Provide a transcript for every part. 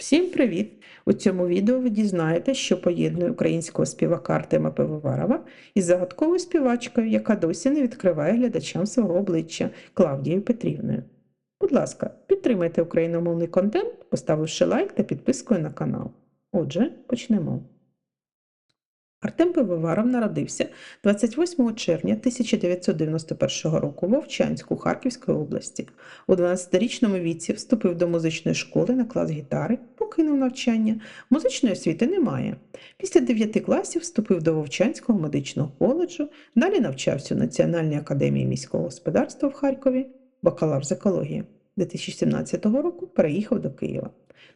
Всім привіт! У цьому відео ви дізнаєтесь, що поєднує українського співака Артема Пивоварова із загадковою співачкою, яка досі не відкриває глядачам свого обличчя Клавдією Петрівною. Будь ласка, підтримайте україномовний контент, поставивши лайк та підпискою на канал. Отже, почнемо. Артем Пивоваров народився 28 червня 1991 року в Вовчанську Харківської області. У 12-річному віці вступив до музичної школи на клас гітари, покинув навчання. Музичної освіти немає. Після 9 класів вступив до Вовчанського медичного коледжу, далі навчався у Національній академії міського господарства в Харкові, бакалавр з екології. 2017 року переїхав до Києва.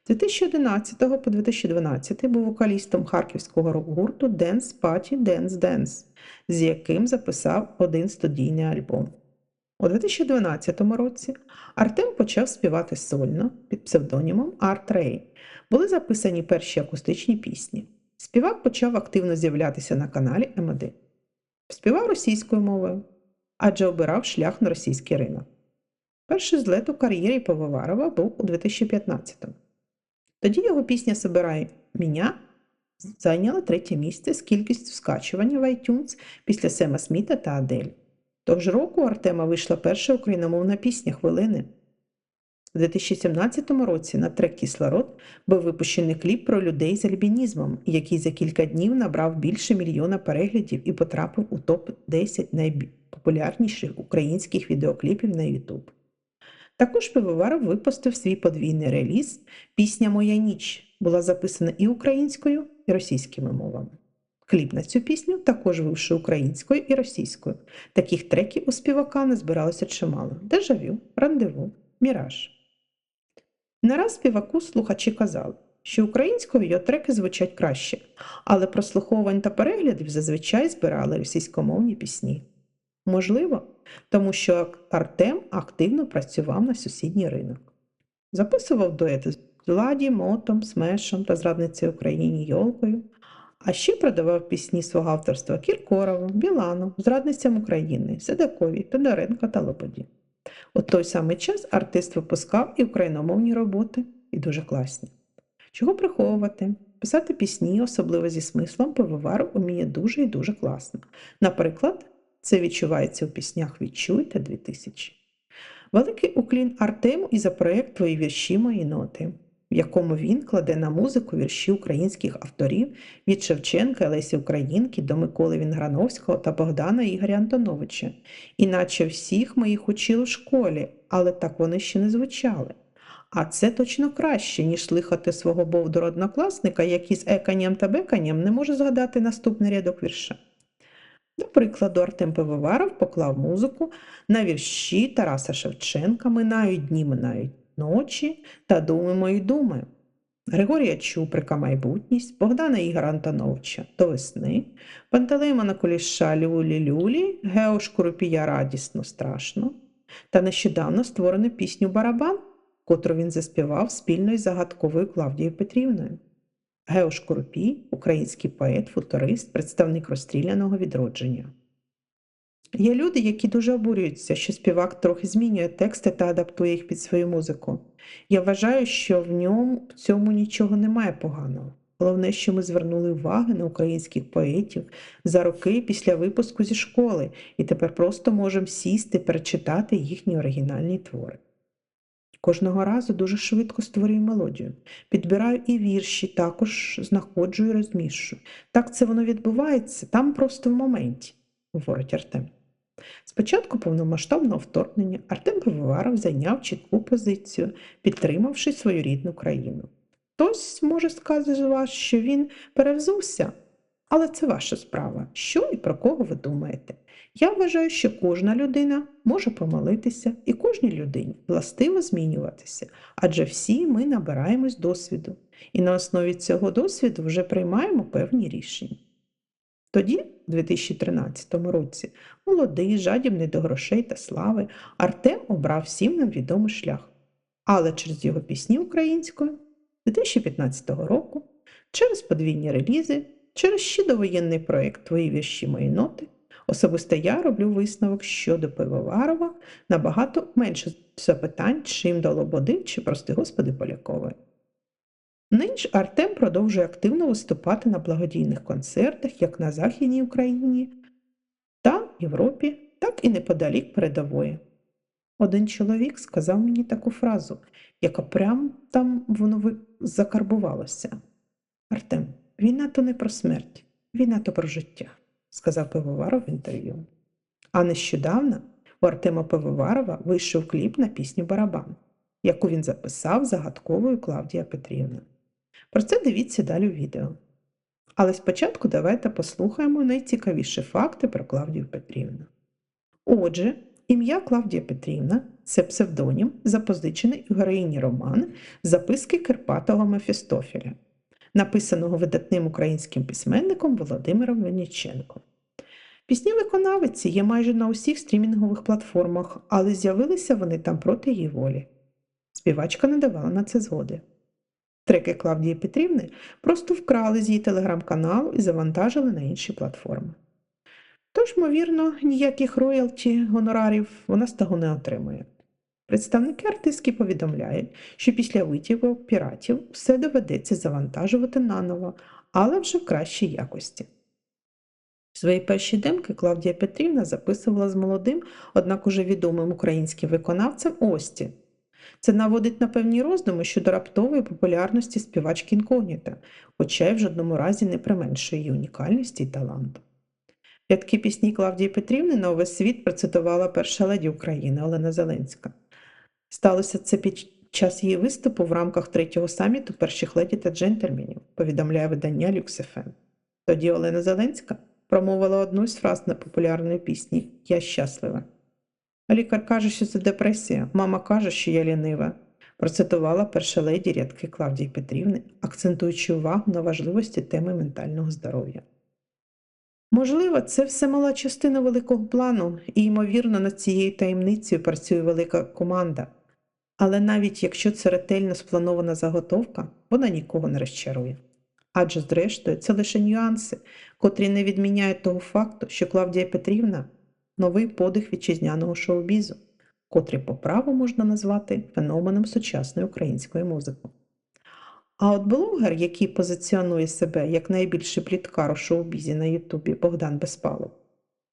З 2011 по 2012 був вокалістом харківського рок-гурту Dance Party Dance Dance, з яким записав один студійний альбом. У 2012 році Артем почав співати сольно під псевдонімом Art Ray. Були записані перші акустичні пісні. Співак почав активно з'являтися на каналі МД. Співав російською мовою, адже обирав шлях на російський ринок. Перший злет у кар'єрі Пивоварова був у 2015-му. Тоді його пісня «Собирай меня» зайняла третє місце з кількістю скачування в iTunes після Сема Сміта та Адель. Того ж року Артема вийшла перша україномовна пісня Хвилини. У 2017 році на трек Кислород був випущений кліп про людей з альбінізмом, який за кілька днів набрав більше мільйона переглядів і потрапив у топ-10 найпопулярніших українських відеокліпів на YouTube. Також Пивоваров випустив свій подвійний реліз Пісня Моя ніч була записана і українською, і російськими мовами. Кліп на цю пісню також вивши українською і російською. Таких треків у співака не збиралося чимало: Дежавю, рандеву, міраж. Не раз співаку слухачі казали, що українською його треки звучать краще, але прослуховувань та переглядів зазвичай збирали російськомовні пісні. Можливо, тому що Артем активно працював на сусідній ринок. Записував дуети з Владі, Мотом, Смешом та зрадницею Україні Йолкою, а ще продавав пісні свого авторства Кіркорову, Білану, зрадницям України, Седакові, Тодоренко та Лободі. У той самий час артист випускав і україномовні роботи, і дуже класні. Чого приховувати? Писати пісні, особливо зі смислом, пивовару вміє дуже і дуже класно. Наприклад, це відчувається у піснях Відчуйте 2000. Великий уклін Артему і за проєкт Твої вірші мої ноти, в якому він кладе на музику вірші українських авторів від Шевченка, Лесі Українки до Миколи Вінграновського та Богдана Ігоря Антоновича. Іначе всіх ми їх учили в школі, але так вони ще не звучали. А це точно краще, ніж слухати свого бовдора однокласника, який з еканням та беканням не може згадати наступний рядок вірша. До прикладу, Артем Пивоваров поклав музику на вірші Тараса Шевченка Минають дні, минають ночі та думи мої думи. Григорія Чуприка Майбутність, Богдана Ігора Антоновича До весни, Пантелеймона Куліша Люлі Люлі, Гео Шкурупія Радісно, страшно та нещодавно створену пісню Барабан, котру він заспівав спільно із загадковою Клавдією Петрівною. Гео Шкурупій – український поет, футурист, представник розстріляного відродження. Є люди, які дуже обурюються, що співак трохи змінює тексти та адаптує їх під свою музику. Я вважаю, що в ньому в цьому нічого немає поганого. Головне, що ми звернули увагу на українських поетів за роки після випуску зі школи, і тепер просто можемо сісти, перечитати їхні оригінальні твори. Кожного разу дуже швидко створюю мелодію. Підбираю і вірші, також знаходжу і розміщую. Так це воно відбувається там просто в моменті, говорить Артем. Спочатку повномасштабного вторгнення Артем Пивоваров зайняв чітку позицію, підтримавши свою рідну країну. Хтось може сказати з вас, що він перевзувся, але це ваша справа. Що і про кого ви думаєте? Я вважаю, що кожна людина може помолитися і кожній людині властиво змінюватися, адже всі ми набираємось досвіду, і на основі цього досвіду вже приймаємо певні рішення. Тоді, у 2013 році, молодий, жадібний до грошей та слави, Артем обрав всім нам відомий шлях. Але через його пісні українською 2015 року, через подвійні релізи, через ще довоєнний проєкт Твої вірші мої ноти, особисто я роблю висновок щодо Пивоварова набагато менше запитань, чим до Лободи чи, прости господи, Полякової. Нині Артем продовжує активно виступати на благодійних концертах як на Західній Україні та Європі, так і неподалік передової. Один чоловік сказав мені таку фразу, яка прямо там воно закарбувалося. Артем, війна то не про смерть, війна то про життя, сказав Пивоваров в інтерв'ю. А нещодавно у Артема Пивоварова вийшов кліп на пісню Барабан, яку він записав загадковою Клавдія Петрівна. Про це дивіться далі у відео. Але спочатку давайте послухаємо найцікавіші факти про Клавдію Петрівну. Отже, ім'я Клавдія Петрівна це псевдонім, запозичений у героїні роману Записки Кирпатова Мефістофеля, написаного видатним українським письменником Володимиром Веніченком. Пісні виконавиці є майже на усіх стрімінгових платформах, але з'явилися вони там проти її волі. Співачка не давала на це згоди. Треки Клавдії Петрівни просто вкрали з її телеграм-каналу і завантажили на інші платформи. Тож, ймовірно, ніяких роялті, гонорарів вона з того не отримує. Представники артистки повідомляють, що після витівок піратів все доведеться завантажувати наново, але вже в кращій якості. Свої перші демки Клавдія Петрівна записувала з молодим, однак уже відомим українським виконавцем Ості. Це наводить на певні роздуми щодо раптової популярності співачки інкогніта, хоча й в жодному разі не применшує її унікальності і таланту. Рядки пісні Клавдії Петрівни на увесь світ процитувала перша леді України Олена Зеленська. Сталося це під час її виступу в рамках третього саміту перших леді та джентльменів, повідомляє видання LuxFM. Тоді Олена Зеленська промовила одну з фраз непопулярної пісні Я щаслива. Лікар каже, що це депресія, мама каже, що я лінива. Процитувала перша леді рядки Клавдії Петрівни, акцентуючи увагу на важливості теми ментального здоров'я. Можливо, це все мала частина великого плану, і, ймовірно, над цією таємницею працює велика команда. Але навіть якщо це ретельно спланована заготовка, вона нікого не розчарує. Адже, зрештою, це лише нюанси, котрі не відміняють того факту, що Клавдія Петрівна новий подих вітчизняного шоу-бізу, котрий по праву можна назвати феноменом сучасної української музики. А от блогер, який позиціонує себе як найбільший пліткар у шоу-бізі на Ютубі Богдан Безпалов,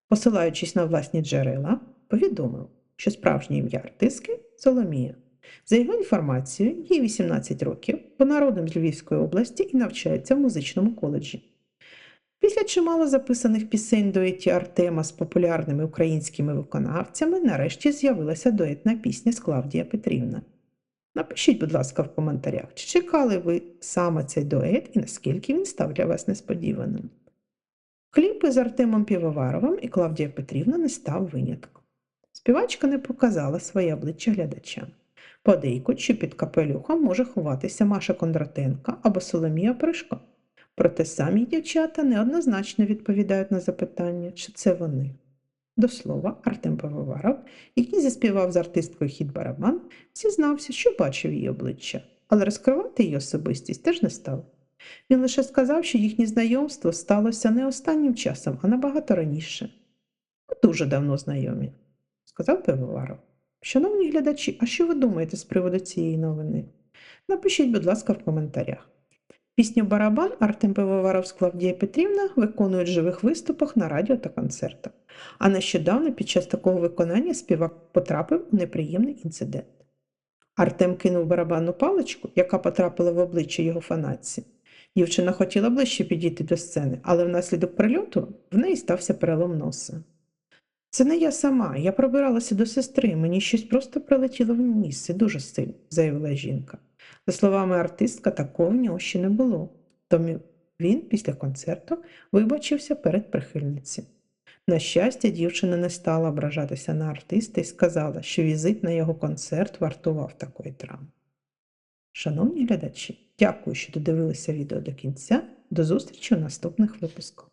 посилаючись на власні джерела, повідомив, що справжнє ім'я артистки Соломія. За його інформацією, їй 18 років, вона родом з Львівської області і навчається в музичному коледжі. Після чимало записаних пісень дуеті Артема з популярними українськими виконавцями нарешті з'явилася дуетна пісня з Клавдія Петрівна. Напишіть, будь ласка, в коментарях, чи чекали ви саме цей дует і наскільки він став для вас несподіваним. Кліпи з Артемом Півоваровим і Клавдія Петрівна не став винятком. Співачка не показала своє обличчя глядачам. Подейкуть, що під капелюхом може ховатися Маша Кондратенка або Соломія Пришко. Проте самі дівчата неоднозначно відповідають на запитання, чи це вони. До слова, Артем Пивоваров, який заспівав з артисткою хід барабан, зізнався, що бачив її обличчя, але розкривати її особистість теж не став. Він лише сказав, що їхнє знайомство сталося не останнім часом, а набагато раніше. Дуже давно знайомі, сказав Пивоваров. Шановні глядачі, а що ви думаєте з приводу цієї новини? Напишіть, будь ласка, в коментарях. Пісню Барабан Артем Пивоваров Клавдія Петрівна виконують в живих виступах на радіо та концертах. А нещодавно під час такого виконання співак потрапив у неприємний інцидент. Артем кинув барабанну паличку, яка потрапила в обличчя його фанатці. Дівчина хотіла ближче підійти до сцени, але внаслідок прильоту в неї стався перелом носа. Це не я сама, я пробиралася до сестри, мені щось просто прилетіло в і дуже сильно, заявила жінка. За словами артистка, такого в нього ще не було. Тому він після концерту вибачився перед прихильниці. На щастя, дівчина не стала ображатися на артиста і сказала, що візит на його концерт вартував такої травми. Шановні глядачі, дякую, що додивилися відео до кінця. До зустрічі у наступних випусках.